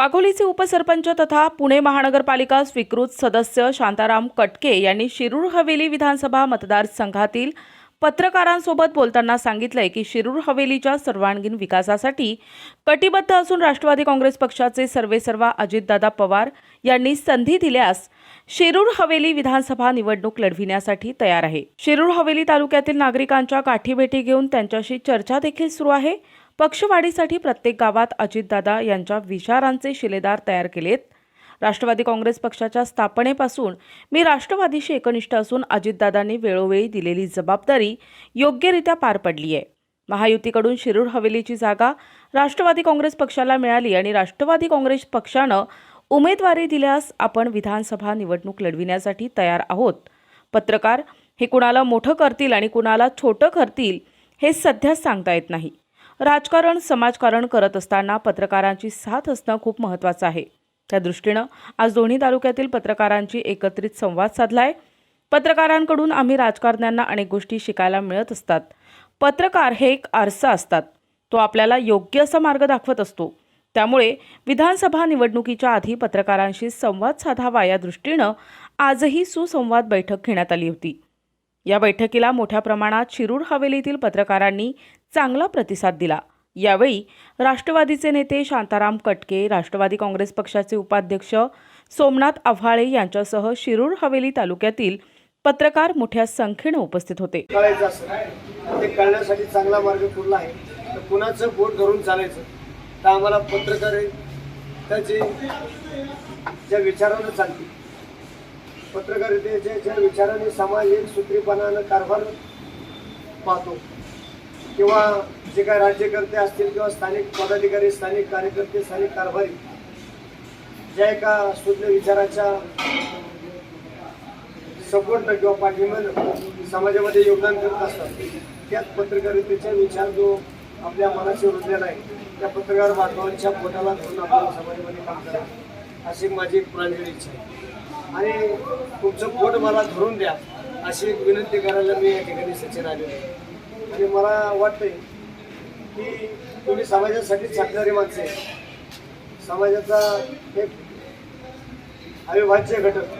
वाघोलीचे उपसरपंच तथा पुणे महानगरपालिका स्वीकृत सदस्य शांताराम कटके यांनी शिरूर हवेली विधानसभा मतदारसंघातील पत्रकारांसोबत बोलताना सांगितलंय की शिरूर हवेलीच्या सर्वांगीण विकासासाठी कटिबद्ध असून राष्ट्रवादी काँग्रेस पक्षाचे सर्वेसर्वा अजितदादा पवार यांनी संधी दिल्यास शिरूर हवेली विधानसभा निवडणूक लढविण्यासाठी तयार आहे. शिरूर हवेली तालुक्यातील नागरिकांच्या काठीभेटी घेऊन त्यांच्याशी चर्चा देखील सुरू आहे. पक्षवाढीसाठी प्रत्येक गावात अजितदादा यांच्या विचारांचे शिलेदार तयार केलेत. राष्ट्रवादी काँग्रेस पक्षाच्या स्थापनेपासून मी राष्ट्रवादीशी एकनिष्ठ असून अजितदादांनी वेळोवेळी दिलेली जबाबदारी योग्यरित्या पार पडली आहे महायुतीकडून शिरूर हवेलीची जागा राष्ट्रवादी काँग्रेस पक्षाला मिळाली आणि राष्ट्रवादी काँग्रेस पक्षानं उमेदवारी दिल्यास आपण विधानसभा निवडणूक लढविण्यासाठी तयार आहोत. पत्रकार हे कुणाला मोठं करतील आणि कुणाला छोटं करतील हे सध्या सांगता येत नाही. राजकारण समाजकारण करत असताना पत्रकारांची साथ असणं खूप महत्त्वाचं आहे. त्या दृष्टीनं आज दोन्ही तालुक्यातील पत्रकारांची एकत्रित संवाद साधलाय. पत्रकारांकडून आम्ही राजकारण्यांना अनेक गोष्टी शिकायला मिळत असतात. पत्रकार हे एक आरसा असतात. तो आपल्याला योग्य असा मार्ग दाखवत असतो. त्यामुळे विधानसभा निवडणुकीच्या आधी पत्रकारांशी संवाद साधावा या दृष्टीनं आजही सुसंवाद बैठक घेण्यात आली होती. या बैठकीला मोठ्या प्रमाणात शिरूर हवेलीतील पत्रकारांनी चांगला प्रतिसाद दिला. यावेळी राष्ट्रवादीचे नेते शांताराम कटके राष्ट्रवादी काँग्रेस पक्षाचे उपाध्यक्ष सोमनाथ आव्हाळे यांच्यासह शिरूर हवेली तालुक्यातील पत्रकार मोठ्या संख्येनं उपस्थित होते. कळायचं असं ते कळण्यासाठी चांगला मार्ग कुठला आहे. तर कुणाचं बोट धरून चालायचं? तर आम्हाला पत्रकार त्याचे ज्या विचारानं चालते पत्रकारितेच्या ज्या विचाराने समाज एक सूत्रीपणानं कारभार पाहतो. किंवा जे काय राज्यकर्ते असतील किंवा स्थानिक पदाधिकारी स्थानिक कार्यकर्ते स्थानिक कारभारी ज्या एका शुद्ध विचाराच्या सपोर्ट किंवा पाठिंबा समाजामध्ये योगदान करत असतात त्याच पत्रकारितेचा विचार जो आपल्या मनाशी रुजलेला आहे त्या पत्रकार बांधवांच्या पोटाला धरून आपल्याला समाजामध्ये काम करावं अशी माझी एक इच्छा आहे. आणि तुमचं पोट मला धरून द्या अशी एक विनंती करायला मी या ठिकाणी सचिन आलेलो आहे. आणि मला वाटतंय की तुम्ही समाजासाठी चालणारी माणसं आहे. समाजाचा एक अविभाज्य घटक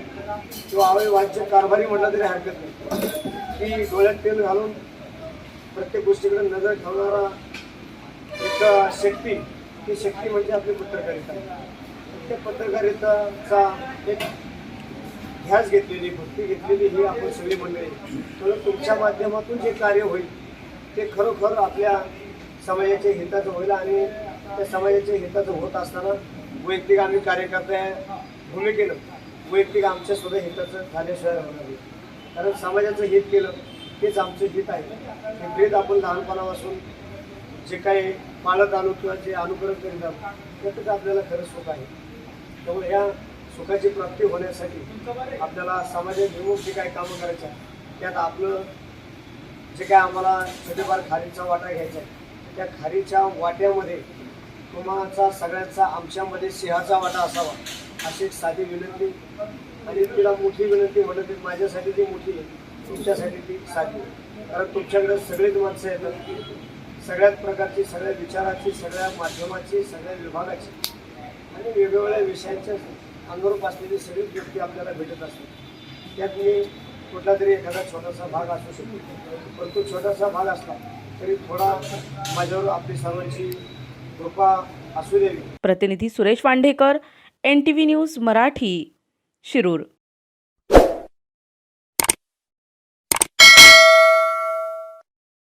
किंवा अविभाज्य कारभारी म्हटलं तरी हरकत नाही. की डोळ्यात तेल घालून प्रत्येक गोष्टीकडे नजर ठेवणारा एक शक्ती ती शक्ती म्हणजे आपली पत्रकारिता. त्या पत्रकारिताचा एक ध्यास घेतलेली भक्ती घेतलेली ही आपण सगळी मंडळी. म्हणून तुमच्या माध्यमातून जे कार्य होईल ते खरोखर आपल्या समाजाच्या हिताचं होईल आणि त्या समाजाच्या हिताचं होत असताना वैयक्तिक आम्ही कार्यकर्त्या भूमिकेनं वैयक्तिक आमच्या सुद्धा हिताचं झाल्याशिवाय होणार नाही. कारण समाजाचं हित केलं हेच आमचं हित आहे. हे भेद आपण लहानपणापासून जे काही पाळत आलो किंवा जे अनुकरण करीत आहोत त्यातच आपल्याला खरं सुख आहे. त्यामुळे ह्या सुखाची प्राप्ती होण्यासाठी आपल्याला समाजाभिमुख जे काही कामं करायचे त्यात आपलं जे काय आम्हाला छोटेफार खारीचा वाटा घ्यायचा आहे त्या खारीच्या वाट्यामध्ये तुम्हाचा सगळ्यांचा आमच्यामध्ये सिंहाचा वाटा असावा अशी एक साधी विनंती. आणि तिला मोठी विनंती म्हणत आहे माझ्यासाठी ती मोठी आहे तुमच्यासाठी ती साधी कारण तुमच्याकडे सगळीच माणसं येतात. सगळ्याच प्रकारची सगळ्या विचाराची सगळ्या माध्यमाची सगळ्या विभागाची. आणि वेगवेगळ्या विषयांच्या अनुरूप असलेली सगळीच व्यक्ती आपल्याला भेटत असते त्यात मी कुठला तरी एखादा छोटासा भाग असू शकतो. पण तो छोटासा भाग असला तरी थोडा माझ्यावर आपली सर्वांची कृपा असू द्यावी. प्रतिनिधी Suresh Wandhekar N T V news Marathi Shirur.